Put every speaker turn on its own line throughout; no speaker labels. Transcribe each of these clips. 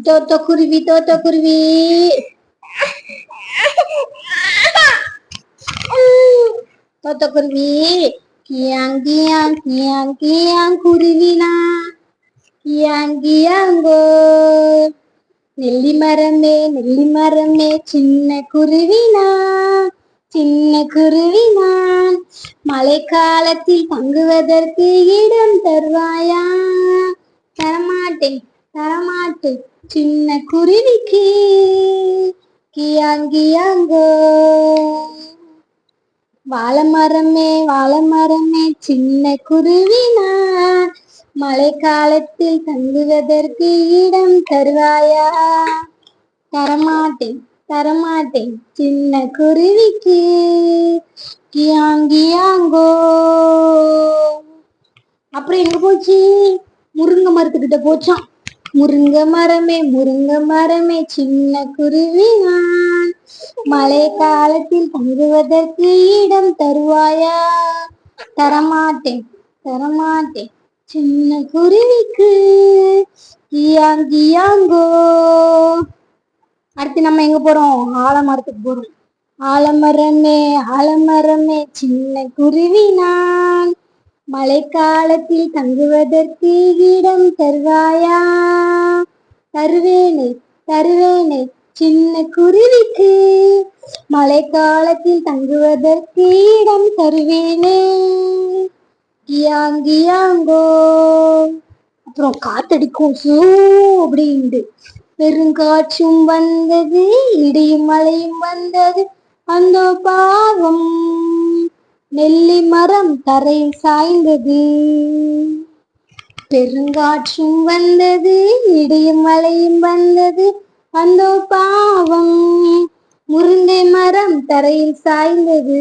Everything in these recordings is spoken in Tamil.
தோத்த குருவி தோத்த குருவி. தோத்த குருவி. கியாங் கியாங் கியாங் கியாங் குருவினா. கியாங் கியாங்கோ. நெல்லி மரமே நெல்லி மரமே சின்ன குருவினா. சின்ன குருவினா. மழைக்காலத்தில் தங்குவதற்கு இடம் தருவாயா? தரமாட்டேன். தரமாட்டேன் சின்ன குருவிக்கு கியாங்கியாங்கோ வாழைமரமே வாழைமரமே சின்ன குருவினா. மழைக்காலத்தில் தங்குவதற்கு இடம் தருவாயா? தரமாட்டேன் தரமாட்டேன். சின்ன குருவிக்கு கியாங்கியாங்கோ அப்புறம் எங்க போச்சு? முருங்கை மரத்துக்கிட்ட போச்சான் முருங்க மரமே முருங்கை மரமே சின்ன குருவி நான் மழை காலத்தில் தங்குவதற்கு இடம் தருவாயா? தரமாட்டேன் தரமாட்டேன் சின்ன குருவிக்கு. கியாங்கியாங்கோ அடுத்து நம்ம எங்க போறோம்? ஆலமரத்துக்கு போறோம். ஆலமரமே ஆலமரமே சின்ன குருவி நான். மழைக்காலத்தில் தங்குவதற்கு இடம் தருவாயா? தருவேனே தருவேனே சின்ன குருவிக்கு. மழைக்காலத்தில் தங்குவதற்கு இடம் தருவேனே. கியாங்கியாங்கோ அப்புறம் காத்தடிக்கும் சூ அப்படின்ட்டு. பெருங்காற்றும் வந்தது இடியும் மழையும் வந்தது. அந்த பாவம். நெல்லி மரம் தரையில் சாய்ந்தது. பெருங்காற்றும் வந்தது இடியும் மலையும் வந்தது. அந்த பாவம் முருங்கை மரம் தரையில் சாய்ந்தது.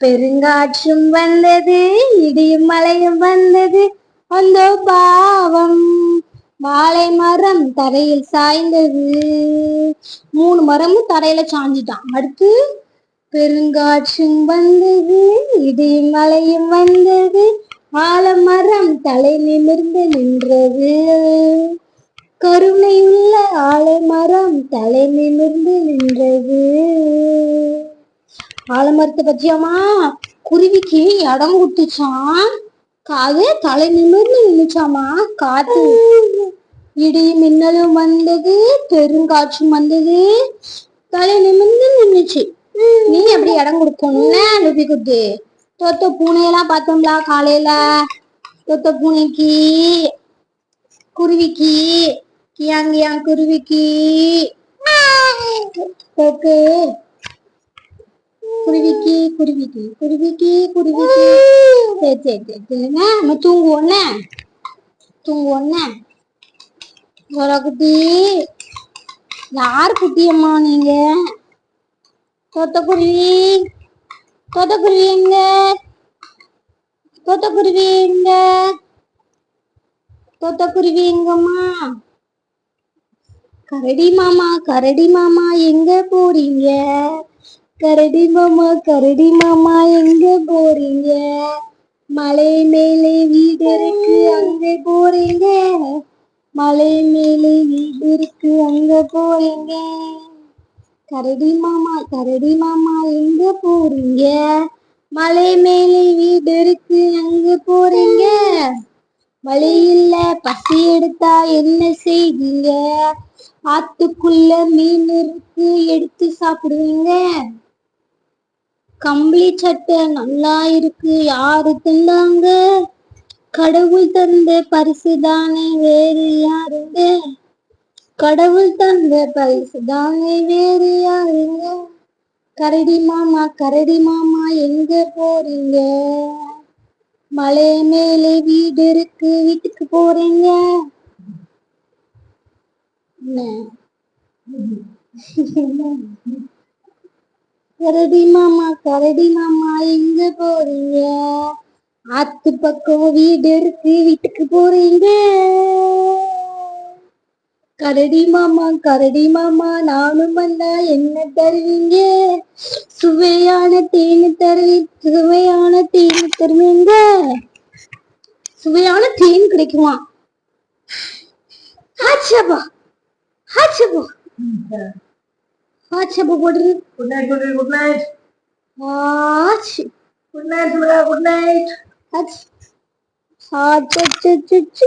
பெருங்காற்றும் வந்தது இடியும் மலையும் வந்தது. அந்த பாவம் வாழை மரம் தரையில் சாய்ந்தது. மூணு மரமும் தரையில சாஞ்சிட்டான். அடுத்து பெருங்காற்றும் வந்தது இடிமலையும் வந்தது ஆலமரம் தலை நிமிர்ந்து நின்றது. கருணை உள்ள ஆலமரம் தலை நிமிர்ந்து நின்றது. ஆலமரத்தை பத்தியாமா குருவிக்கு இடம் விட்டுச்சான் காது தலை நிமிர்ந்து நின்றுச்சாமா காத்து இடி மின்னலும் வந்தது பெருங்காற்றும் வந்தது தலை நிமிர்ந்து நின்னுச்சு. நீ எப்படி இடம் கொடுக்கணும்னு லுபி குத்து தொத்த பூனையெல்லாம் பார்த்தோம்ல காலையில. தொத்த பூனைக்கு குருவிக்கு கியாங்கியாங் குருவிக்கு. தொக்கு குருவிக்கு குருவிக்கு குருவிக்கு குருவிக்கு. சரி சரி சரி சரிங்க நம்ம தூங்குவோண்ணே தூங்குவோண்ணே குட்டி. யார் குட்டியம்மா நீங்க? தோத்தக்குருவி தோத்தக்குருவி எங்க? தோத்தக்குருவி எங்க? தோத்தக்குருவி எங்கம்மா? கரடி மாமா கரடி மாமா எங்க போறீங்க? கரடி மாமா கரடி மாமா எங்க போறீங்க? மலை மேலே வீடு இருக்கு அங்க போறீங்க? மலை மேலே வீடு இருக்கு அங்க போறீங்க? கரடி மாமா கரடி மாமா எங்க போறீங்க? மலை மேலே வீடு இருக்கு அங்க போறீங்க? வழி இல்ல பசி எடுத்தா என்ன செய்வீங்க? ஆத்துக்குள்ள மீன் இருக்கு எடுத்து சாப்பிடுவீங்க? கம்பளி சட்டை நல்லா இருக்கு யாரு தந்தாங்க? கடவுள் தந்த பரிசு தானே வேறு யாருங்க? கடவுள் தந்த பரிசு தானே வேறு யாருங்க? கரடி மாமா கரடி மாமா எங்க போறீங்க? மலை மேலே வீடு இருக்கு வீட்டுக்கு போறீங்க? கரடி மாமா கரடி மாமா எங்க போறீங்க? ஆத்து பக்கம் வீடு இருக்கு வீட்டுக்கு போறீங்க? கரடி மாமா கரடி மாமா நானும் வந்தா என்ன தருவீங்க? சுவையான தேன் தருவி சுவையான தேன் தருவீங்க? சுவையான தேன் கிடைக்குமா? ஆச்சப்பா ஆச்சப்பா ஆச்சப்பா போடுறது
good night good good night
ஆச்சு
குட் நைட் குட் நைட்
ஆச்சு ஆச்சு